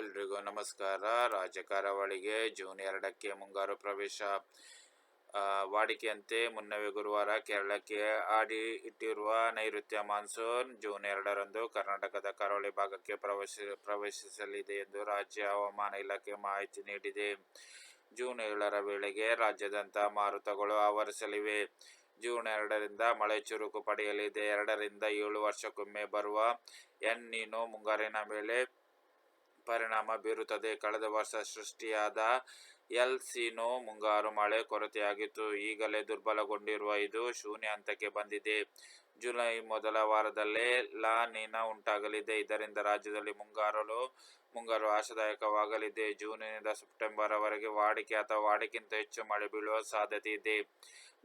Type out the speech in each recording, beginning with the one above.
ಎಲ್ರಿಗೂ ನಮಸ್ಕಾರ. ರಾಜ್ಯ ಕರಾವಳಿಗೆ ಜೂನ್ ಎರಡಕ್ಕೆ ಮುಂಗಾರು ಪ್ರವೇಶ. ವಾಡಿಕೆಯಂತೆ ಮುನ್ನವೇ ಗುರುವಾರ ಕೇರಳಕ್ಕೆ ಆಡಿ ಇಟ್ಟಿರುವ ನೈಋತ್ಯ ಮಾನ್ಸೂನ್ ಜೂನ್ ಎರಡರಂದು ಕರ್ನಾಟಕದ ಕರಾವಳಿ ಭಾಗಕ್ಕೆ ಪ್ರವೇಶ, ಪ್ರವೇಶಿಸಲಿದೆ ಎಂದು ರಾಜ್ಯ ಹವಾಮಾನ ಇಲಾಖೆ ಮಾಹಿತಿ ನೀಡಿದೆ. ಜೂನ್ ಏಳರ ವೇಳೆಗೆ ರಾಜ್ಯದಂತಹ ಮಾರುತಗಳು ಆವರಿಸಲಿವೆ. ಜೂನ್ ಎರಡರಿಂದ ಮಳೆ ಚುರುಕು ಪಡೆಯಲಿದೆ. ಎರಡರಿಂದ ಏಳು ವರ್ಷಕ್ಕೊಮ್ಮೆ ಬರುವ ಎನ್ ನೀನು ಮುಂಗಾರಿನ ಮೇಲೆ ಪರಿಣಾಮ ಬೀರುತ್ತದೆ. ಕಳೆದ ವರ್ಷ ಸೃಷ್ಟಿಯಾದ ಎಲ್ ಸಿನೋ ಮುಂಗಾರು ಮಳೆ ಕೊರತೆಯಾಗಿತ್ತು. ಈಗಲೇ ದುರ್ಬಲಗೊಂಡಿರುವ ಇದು ಶೂನ್ಯ ಹಂತಕ್ಕೆ ಬಂದಿದೆ. ಜುಲೈ ಮೊದಲ ವಾರದಲ್ಲೇ ಲಾ ಉಂಟಾಗಲಿದೆ. ಇದರಿಂದ ರಾಜ್ಯದಲ್ಲಿ ಮುಂಗಾರಲು ಮುಂಗಾರು ಆಶಾದಾಯಕವಾಗಲಿದೆ. ಜೂನಿನಿಂದ ಸೆಪ್ಟೆಂಬರ್ ವರೆಗೆ ವಾಡಿಕೆ ಅಥವಾ ವಾಡಿಕೆಗಿಂತ ಹೆಚ್ಚು ಮಳೆ ಬೀಳುವ ಸಾಧ್ಯತೆ ಇದೆ.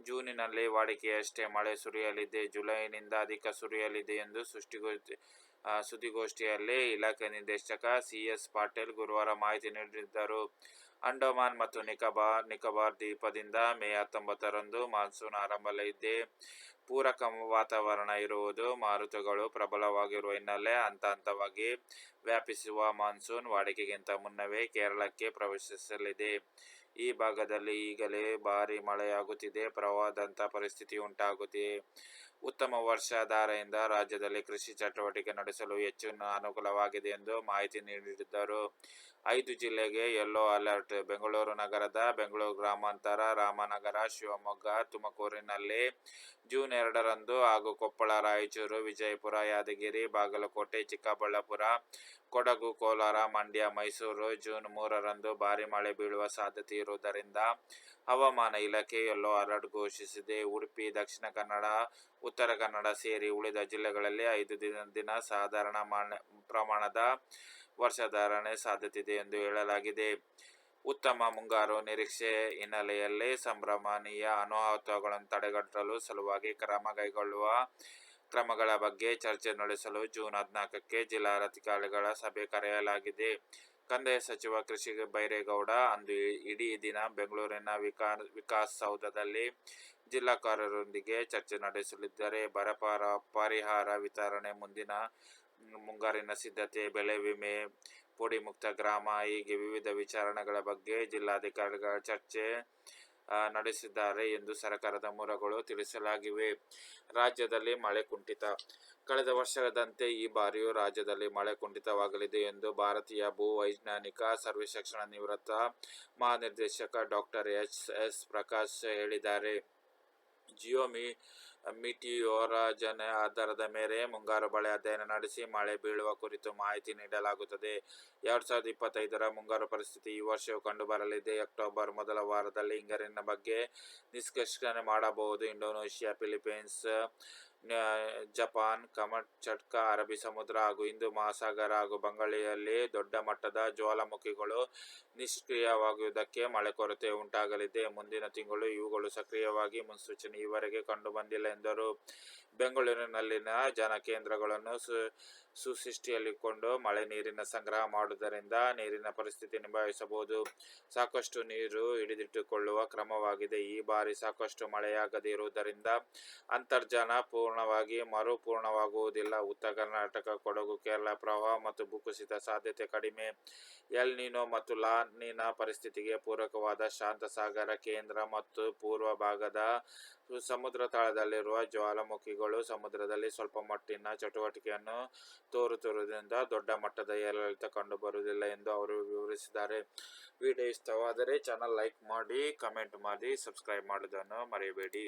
ಜೂನಿನಲ್ಲಿ ವಾಡಿಕೆಯಷ್ಟೇ ಮಳೆ ಸುರಿಯಲಿದೆ. ಜುಲೈನಿಂದ ಅಧಿಕ ಸುರಿಯಲಿದೆ ಎಂದು ಸೃಷ್ಟಿಗೋಷ್ಠಿ ಆ, ಸುದ್ದಿಗೋಷ್ಠಿಯಲ್ಲಿ ಇಲಾಖೆ ನಿರ್ದೇಶಕ ಸಿ ಎಸ್ ಪಾಟೀಲ್ ಗುರುವಾರ ಮಾಹಿತಿ ನೀಡಿದ್ದರು. ಅಂಡಮಾನ್ ಮತ್ತು ನಿಕೋಬಾರ್ ನಿಕೋಬಾರ್ ದ್ವೀಪದಿಂದ ಮೇ ಹತ್ತೊಂಬತ್ತರಂದು ಮಾನ್ಸೂನ್ ಆರಂಭಲಿದೆ ಪೂರಕ ವಾತಾವರಣ ಇರುವುದು ಮಾರುತಗಳು ಪ್ರಬಲವಾಗಿರುವ ಹಿನ್ನೆಲೆ ಹಂತ ಹಂತವಾಗಿ ವ್ಯಾಪಿಸುವ ಮಾನ್ಸೂನ್ ವಾಡಿಕೆಗಿಂತ ಮುನ್ನವೇ ಕೇರಳಕ್ಕೆ ಪ್ರವೇಶಿಸಲಿದೆ. ಈ ಭಾಗದಲ್ಲಿ ಈಗಲೇ ಭಾರಿ ಮಳೆಯಾಗುತ್ತಿದೆ. ಪ್ರವಾಹದಂಥ ಪರಿಸ್ಥಿತಿ ಉಂಟಾಗುತ್ತಿದೆ ಉತ್ತಮ ವರ್ಷಾಧಾರೆಯಿಂದ ರಾಜ್ಯದಲ್ಲಿ ಕೃಷಿ ಚಟುವಟಿಕೆ ನಡೆಸಲು ಹೆಚ್ಚು ಅನುಕೂಲವಾಗಿದೆ ಎಂದು ಮಾಹಿತಿ ನೀಡಿದ್ದರು ಐದು ಜಿಲ್ಲೆಗೆ ಯೆಲ್ಲೋ ಅಲರ್ಟ್ ಬೆಂಗಳೂರು ನಗರದ ಬೆಂಗಳೂರು ಗ್ರಾಮಾಂತರ, ರಾಮನಗರ, ಶಿವಮೊಗ್ಗ, ತುಮಕೂರಿನಲ್ಲಿ ಜೂನ್ ಎರಡರಂದು ಹಾಗೂ ಕೊಪ್ಪಳ, ರಾಯಚೂರು, ವಿಜಯಪುರ, ಯಾದಗಿರಿ, ಬಾಗಲಕೋಟೆ, ಚಿಕ್ಕಬಳ್ಳಾಪುರ, ಕೊಡಗು, ಕೋಲಾರ, ಮಂಡ್ಯ, ಮೈಸೂರು ಜೂನ್ ಮೂರರಂದು ಭಾರಿ ಮಳೆ ಬೀಳುವ ಸಾಧ್ಯತೆ ಇರುವುದರಿಂದ ಹವಾಮಾನ ಇಲಾಖೆ ಯೆಲ್ಲೋ ಅಲರ್ಟ್ ಘೋಷಿಸಿದೆ. ಉಡುಪಿ, ದಕ್ಷಿಣ ಕನ್ನಡ, ಉತ್ತರ ಕನ್ನಡ ಸೇರಿ ಉಳಿದ ಜಿಲ್ಲೆಗಳಲ್ಲಿ ಐದು ದಿನ ದಿನ ಸಾಧಾರಣ ಪ್ರಮಾಣದ ವರ್ಷಧಾರಣೆ ಸಾಧ್ಯತೆ ಇದೆ ಎಂದು ಹೇಳಲಾಗಿದೆ. ಉತ್ತಮ ಮುಂಗಾರು ನಿರೀಕ್ಷೆ ಹಿನ್ನೆಲೆಯಲ್ಲಿ ಸಂಭ್ರಮಣೀಯ ಅನಾಹುತಗಳನ್ನು ತಡೆಗಟ್ಟಲು ಸಲುವಾಗಿ ಕ್ರಮ ಕೈಗೊಳ್ಳುವ ಕ್ರಮಗಳ ಬಗ್ಗೆ ಚರ್ಚೆ ನಡೆಸಲು ಜೂನ್ ಹದಿನಾಲ್ಕಕ್ಕೆ ಜಿಲ್ಲಾಧಿಕಾರಿಗಳ ಸಭೆ ಕರೆಯಲಾಗಿದೆ. ಕಂದಾಯ ಸಚಿವ ಕೃಷಿ ಬೈರೇಗೌಡ ಅಂದು ಇಡೀ ದಿನ ಬೆಂಗಳೂರಿನ ವಿಕಾ ವಿಕಾಸ್ ಸೌಧದಲ್ಲಿ ಜಿಲ್ಲಾಕಾರರೊಂದಿಗೆ ಚರ್ಚೆ ನಡೆಸಲಿದ್ದಾರೆ. ಬರ ಪರಿಹಾರ ವಿತರಣೆ ಮುಂದಿನ ಮುಂಗಾರಿನ ಸಿದ್ಧತೆ, ಬೆಳೆ ವಿಮೆ ಪುಡಿ ಮುಕ್ತ ಗ್ರಾಮ, ಹೀಗೆ ವಿವಿಧ ವಿಚಾರಣೆಗಳ ಬಗ್ಗೆ ಜಿಲ್ಲಾಧಿಕಾರಿಗಳ ಚರ್ಚೆ ನಡೆಸಿದ್ದಾರೆ ಎಂದು ಸರ್ಕಾರದ ಮೂಲಗಳು ತಿಳಿಸಲಾಗಿವೆ. ರಾಜ್ಯದಲ್ಲಿ ಮಳೆ ಕುಂಠಿತ. ಕಳೆದ ವರ್ಷದಂತೆ ಈ ಬಾರಿಯೂ ರಾಜ್ಯದಲ್ಲಿ ಮಳೆ ಕುಂಠಿತವಾಗಲಿದೆ ಎಂದು ಭಾರತೀಯ ಭೂ ವೈಜ್ಞಾನಿಕ ಸರ್ವೇಕ್ಷಣಾ ನಿವೃತ್ತ ಮಹಾನಿರ್ದೇಶಕ ಡಾಕ್ಟರ್ ಎಚ್ ಎಸ್ ಪ್ರಕಾಶ್ ಹೇಳಿದ್ದಾರೆ. ಜಿಯೋ ಮಿ ಮಿಟಿಯೋರಾಜನ ಆಧಾರದ ಮೇಲೆ ಮುಂಗಾರು ಮಳೆ ಅಧ್ಯಯನ ನಡೆಸಿ ಮಳೆ ಬೀಳುವ ಕುರಿತು ಮಾಹಿತಿ ನೀಡಲಾಗುತ್ತದೆ. ಎರಡ್ ಸಾವಿರದ ಇಪ್ಪತ್ತೈದರ ಮುಂಗಾರು ಪರಿಸ್ಥಿತಿ ಈ ವರ್ಷವೂ ಕಂಡುಬರಲಿದೆ. ಅಕ್ಟೋಬರ್ ಮೊದಲ ವಾರದಲ್ಲಿ ಹಿಂಗಾರಿನ ಬಗ್ಗೆ ನಿಷ್ಕರ್ಷಣೆ ಮಾಡಬಹುದು. ಇಂಡೋನೇಷ್ಯಾ, ಫಿಲಿಪೀನ್ಸ್ ಜಪಾನ್ ಕಮಚಟ್ಕ ಅರಬ್ಬಿ ಸಮುದ್ರ ಹಾಗೂ ಹಿಂದೂ ಮಹಾಸಾಗರ ಹಾಗೂ ಬಂಗಾಳಿಯಲ್ಲಿ ದೊಡ್ಡ ಮಟ್ಟದ ಜ್ವಾಲಾಮುಖಿಗಳು ನಿಷ್ಕ್ರಿಯವಾಗುವುದಕ್ಕೆ ಮಳೆ ಕೊರತೆ ಉಂಟಾಗಲಿದೆ. ಮುಂದಿನ ತಿಂಗಳು ಇವುಗಳು ಸಕ್ರಿಯವಾಗಿ ಮುನ್ಸೂಚನೆ ಈವರೆಗೆ ಕಂಡುಬಂದಿಲ್ಲ ಎಂದರು. ಬೆಂಗಳೂರಿನಲ್ಲಿನ ಜನಕೇಂದ್ರಗಳನ್ನು ಸು, ಸುಸೃಷ್ಟಿಯಲ್ಲಿಕೊಂಡು ಮಳೆ ನೀರಿನ ಸಂಗ್ರಹ ಮಾಡುವುದರಿಂದ ನೀರಿನ ಪರಿಸ್ಥಿತಿ ನಿಭಾಯಿಸಬಹುದು. ಸಾಕಷ್ಟು ನೀರು ಹಿಡಿದಿಟ್ಟುಕೊಳ್ಳುವ ಕ್ರಮವಾಗಿದೆ. ಈ ಬಾರಿ ಸಾಕಷ್ಟು ಮಳೆಯಾಗದೇ ಇರುವುದರಿಂದ ಅಂತರ್ಜಲ ಪೂರ್ಣವಾಗಿ ಮರುಪೂರ್ಣವಾಗುವುದಿಲ್ಲ. ಉತ್ತರ ಕರ್ನಾಟಕ, ಕೊಡಗು, ಕೇರಳ ಪ್ರವಾಹ ಮತ್ತು ಭೂಕುಸಿತ ಸಾಧ್ಯತೆ ಕಡಿಮೆ. ಎಲ್ ನೀನೋ ಮತ್ತು ಲಾ ನೀನಾ ಪರಿಸ್ಥಿತಿಗೆ ಪೂರಕವಾದ ಶಾಂತ ಸಾಗರ ಕೇಂದ್ರ ಮತ್ತು ಪೂರ್ವ ಭಾಗದ ಸಮುದ್ರ ತಳದಲ್ಲಿರುವ ಜ್ವಾಲಾಮುಖಿಗಳು ಸಮುದ್ರದಲ್ಲಿ ಸ್ವಲ್ಪ ಮಟ್ಟಿನ ಚಟುವಟಿಕೆಯನ್ನು ತೋರುತ್ತಿರುವುದರಿಂದ ದೊಡ್ಡ ಮಟ್ಟದ ಏರಿಳಿತ ಕಂಡುಬರುವುದಿಲ್ಲ ಎಂದು ಅವರು ವಿವರಿಸಿದ್ದಾರೆ. ವಿಡಿಯೋ ಇಷ್ಟವಾದರೆ ಚಾನಲ್ ಲೈಕ್ ಮಾಡಿ ಕಮೆಂಟ್ ಮಾಡಿ ಸಬ್ಸ್ಕ್ರೈಬ್ ಮಾಡೋದನ್ನು ಮರೆಯಬೇಡಿ.